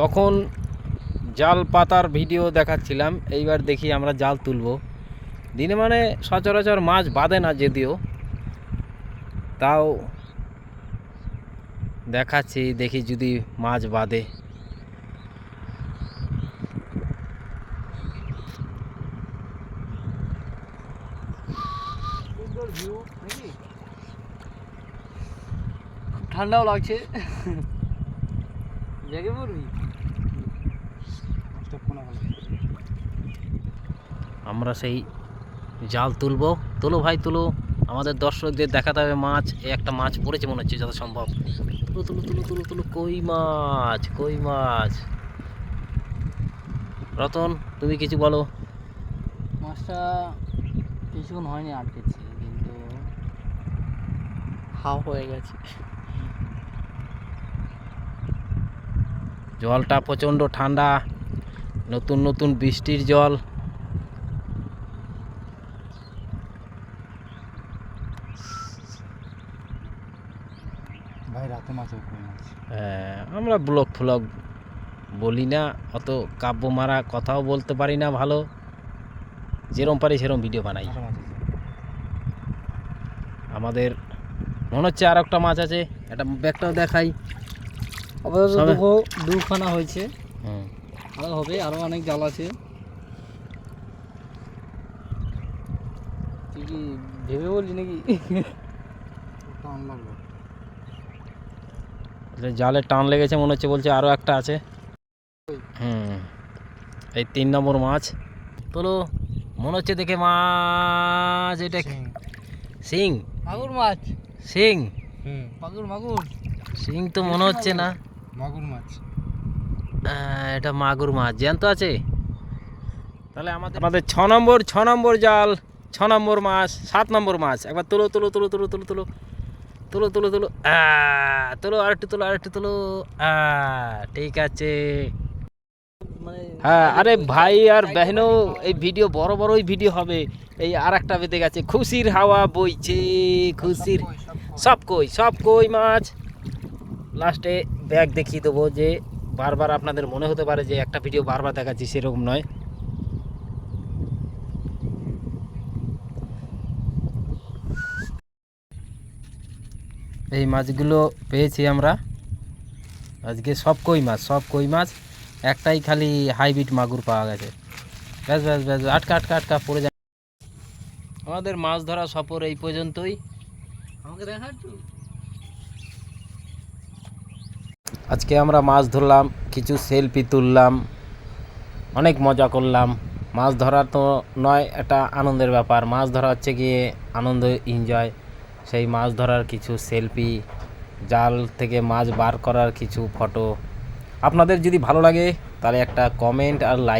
তখন জাল পাতার ভিডিও দেখাচ্ছিলাম, এইবার দেখি আমরা জাল তুলবো। দিনে মানে সচরাচর মাছ বাঁধে না যদিও। তাও দেখাচ্ছি, দেখি যদি মাছ বাঁধে ঠান্ডাও লাগছে। জেগে পড়বি? আমরা সেই জাল তুলবো। তুলো ভাই তুলো। আমাদের দর্শকদের দেখাতে হবে মাছ। এই একটা মাছ পড়েছে মনে হচ্ছে যত সম্ভব। তুলো তুলো তুলো তুলো তুলো কই মাছ কই মাছ? রতন তুমি কিছু বলো। মাছটা কিছুক্ষণ হয়নি আটকেছি কিন্তু হাও হয়ে গেছে। জলটা প্রচণ্ড ঠান্ডা নতুন নতুন বৃষ্টির জল। হ্যাঁ, আমরা ব্লগ ফ্লগ বলি না অত কাব্য মারা কথাও বলতে পারি না ভালো। যেরম পারি সেরম ভিডিও বানাই। আমাদের মনে হচ্ছে আর একটা মাছ আছে একটা ব্যাগটাও দেখাই। আপাতত দুটো দুখানা হয়েছে। আরও হবে আরও অনেক জাল আছে। তুই কি ভেবে বলছি নাকি? টান লাগল। জালে টান লেগেছে মনে হচ্ছে বলছে আরও একটা আছে। হুম এই তিন নম্বর মাছ। তোলো মনে হচ্ছে দেখে মাছ এটা? শিং মাগুর মাছ। শিং হুম। মাগুর মাগুর। শিং তো মনে হচ্ছে না। মাগুর মাছ। এটা মাগুর মাছ। জ্যান্ত আছে? তাহলে আমাদের আমাদের ছ নম্বর ছ নম্বর জাল ছ নম্বর মাছ সাত নম্বর মাছ। একবার তুলো তুলো তুলো তুলো তুলো তুলো। তুলো তুলো তুলো। আহ, তুলো আরেকটু তুলো আরেকটু তুলো। আহ, ঠিক আছে। মানে হ্যাঁ আরে ভাই আর বেহনও এই ভিডিও বড় বড়ই ভিডিও হবে। এই আর একটা বেঁধে গেছে। খুশির হাওয়া বইছে খুশির সব কই সব কই। মাছ। লাস্টে ব্যাগ দেখিয়ে দেবো যে বারবার আপনাদের মনে হতে পারে যে একটা ভিডিও বারবার দেখাচ্ছি, সেরকম নয়। এই মাছগুলো পেয়েছি আমরা। আজকে সব কই মাছ, সব কই মাছ? একটাই খালি হাইব্রিড মাগুর পাওয়া গেছে। ব্যাস ব্যাস ব্যাস, আটকা আটকা আটকা পড়ে যায়। আমাদের মাছ ধরা সফর এই পর্যন্তই। আমাকে দেখা একটু আজকে আমরা মাছ ধরলাম, কিছু সেলফি তুললাম, অনেক মজা করলাম। মাছ ধরা তো নয়, এটা আনন্দের ব্যাপার। মাছ ধরা হচ্ছে গিয়ে আনন্দ এনজয় সেই মাছ ধরার কিছু সেলফি জাল থেকে মাছ বার করার কিছু ফটো আপনাদের যদি ভালো লাগে, তাহলে একটা কমেন্ট আর লাইক